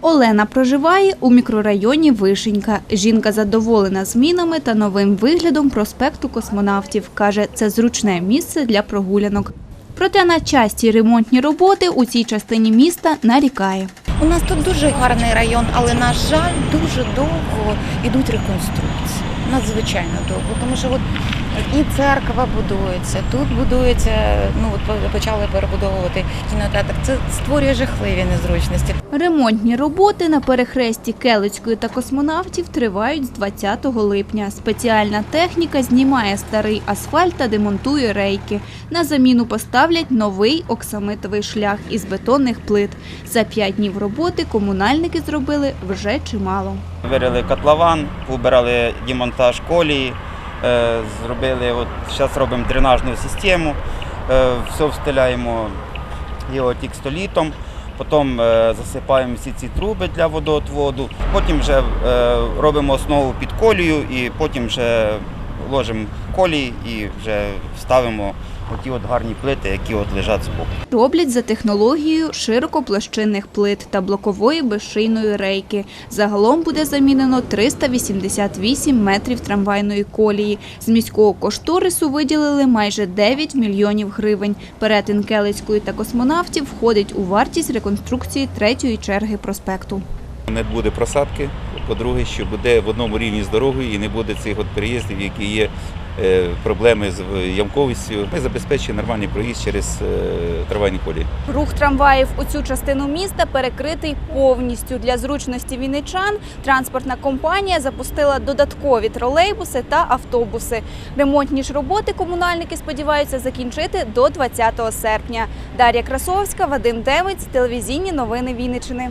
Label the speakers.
Speaker 1: Олена проживає у мікрорайоні Вишенька. Жінка задоволена змінами та новим виглядом проспекту космонавтів. Каже, це зручне місце для прогулянок. Проте на часті ремонтні роботи у цій частині міста нарікає.
Speaker 2: У нас тут дуже гарний район, але на жаль, дуже довго йдуть реконструкції. Надзвичайно довго, тому що от і церква будується, тут будується. Ну от почали перебудовувати кінотеатр. Це створює жахливі незручності.
Speaker 1: Ремонтні роботи на перехресті Келицької та космонавтів тривають з 20 липня. Спеціальна техніка знімає старий асфальт та демонтує рейки. На заміну поставлять новий оксамитовий шлях із бетонних плит. За п'ять днів роботи комунальники зробили вже чимало.
Speaker 3: Вирили котлован, убирали демонтаж колії, зробили, от зараз робимо дренажну систему, е, все встиляємо його текстолітом, потім е, засипаємо всі ці труби для водоотводу, потім вже е, робимо основу під колію і потім вже ложимо колії і вже ставимо оті от гарні плити, які от лежать збоку.
Speaker 1: Роблять за технологією широкоплощинних плит та блокової безшийної рейки. Загалом буде замінено 388 метрів трамвайної колії. З міського кошторису виділили майже 9 мільйонів гривень. Перетин Келицької та космонавтів входить у вартість реконструкції третьої черги проспекту.
Speaker 4: Не буде просадки. По-друге, що буде в одному рівні з дорогою і не буде цих от переїздів, які є е, проблеми з е, ямковістю. Ми забезпечуємо нормальний проїзд через е, трамвайні колії.
Speaker 1: Рух трамваїв у цю частину міста перекритий повністю. Для зручності вінничан транспортна компанія запустила додаткові тролейбуси та автобуси. Ремонтні ж роботи комунальники сподіваються закінчити до 20 серпня. Дар'я Красовська, Вадим Демець, телевізійні новини Вінничини.